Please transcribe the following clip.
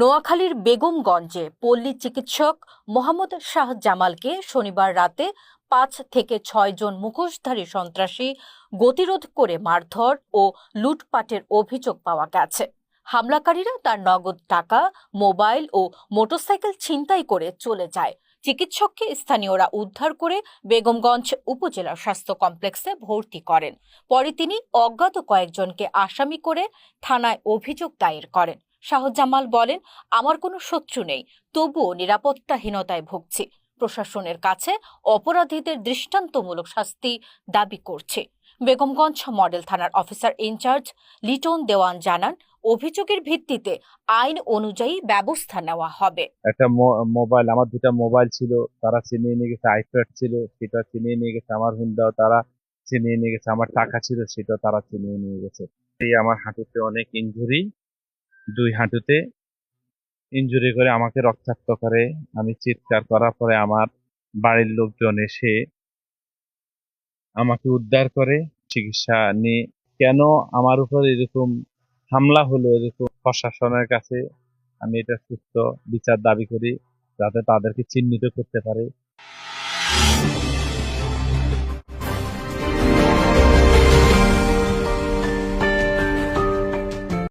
নোয়াখালীর বেগমগঞ্জে পল্লী চিকিৎসক মোহাম্মদ শাহ জামালকে শনিবার রাতে পাঁচ থেকে ছয় জন মুখোশধারী সন্ত্রাসী গতিরোধ করে মারধর ও লুটপাটের অভিযোগ পাওয়া গেছে। হামলাকারীরা তার নগদ টাকা, মোবাইল ও মোটরসাইকেল ছিনতাই করে চলে যায়। চিকিৎসককে স্থানীয়রা উদ্ধার করে বেগমগঞ্জ উপজেলা স্বাস্থ্য কমপ্লেক্সে ভর্তি করেন। পরে তিনি অজ্ঞাত কয়েকজনকে আসামি করে থানায় অভিযোগ দায়ের করেন। শাহজামাল বলেন, আমার কোনো শত্রু নেই, তবুও নিরাপত্তাহীনতায় ভুগছি। প্রশাসনের কাছে অপরাধীদের দৃষ্টান্তমূলক শাস্তি দাবি করছে। বেগমগঞ্জ মডেল থানার officer in charge Liton Dewan জানান, অভিযোগের ভিত্তিতে আইন অনুযায়ী ব্যবস্থা নেওয়া হবে। একটা মোবাইল, আমার দুটা মোবাইল ছিল, তারা ছিনিয়ে নিয়ে গেছে, আইপ্যাড ছিল, সেটা ছিনিয়ে নিয়ে গেছে আমার হুন্ডাও, তারা ছিনিয়ে নিয়ে গেছে, আমার টাকা ছিল সেটা তারা ছিনিয়ে নিয়ে গেছে। এই আমার হাঁটুতে অনেক ইনজুরি দুই হাঁটুতে ইনজুরি করে আমাকে রক্তাক্ত করে। আমি চিৎকার করার পরে আমার বাড়ির লোকজন এসে আমাকে উদ্ধার করে চিকিৎসা নিয়ে। কেন আমার উপর এরকম হামলা হলো, এরকম প্রশাসনের কাছে আমি এটা সুস্থ বিচার দাবি করি, যাতে তাদেরকে চিহ্নিত করতে পারে।